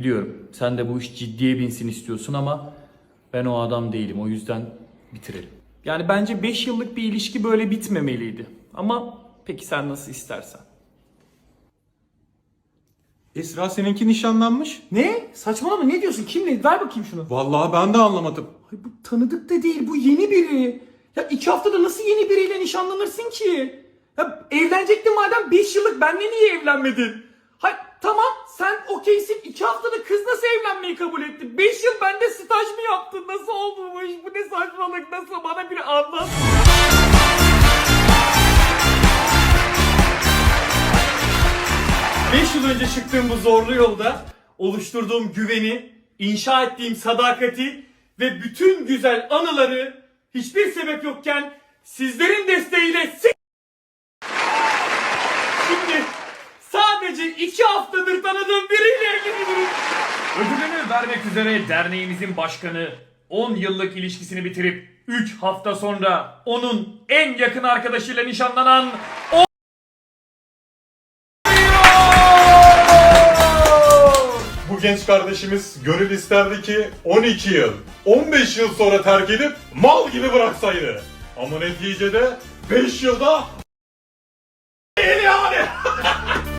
Biliyorum sen de bu iş ciddiye binsin istiyorsun ama ben o adam değilim o yüzden bitirelim. Yani bence 5 yıllık bir ilişki böyle bitmemeliydi. Ama peki sen nasıl istersen. Esra seninki nişanlanmış. Ne? Saçmalama ne diyorsun? Kimle? Ver bakayım şunu. Vallahi ben de anlamadım. Ay bu tanıdık da değil bu yeni biri. Ya iki haftada nasıl yeni biriyle nişanlanırsın ki? Ya evlenecektin madem 5 yıllık benle niye evlenmedin? Hay tamam sen okeysin iki evlenmeyi kabul etti? 5 yıl bende staj mı yaptın? Nasıl oldu bu iş? Bu ne saçmalık? Nasıl? Bana bir anlat. Beş yıl önce çıktığım bu zorlu yolda oluşturduğum güveni, inşa ettiğim sadakati ve bütün güzel anıları hiçbir sebep yokken sizlerin desteğiyle Şimdi sadece iki haftadır tanıdığım biriyle evleniyorum. Ödülünü vermek üzere derneğimizin başkanı 10 yıllık ilişkisini bitirip 3 hafta sonra onun en yakın arkadaşıyla nişanlanan o Bu genç kardeşimiz gönül isterdi ki 12 yıl, 15 yıl sonra terk edip mal gibi bıraksaydı. Ama neticede 5 yılda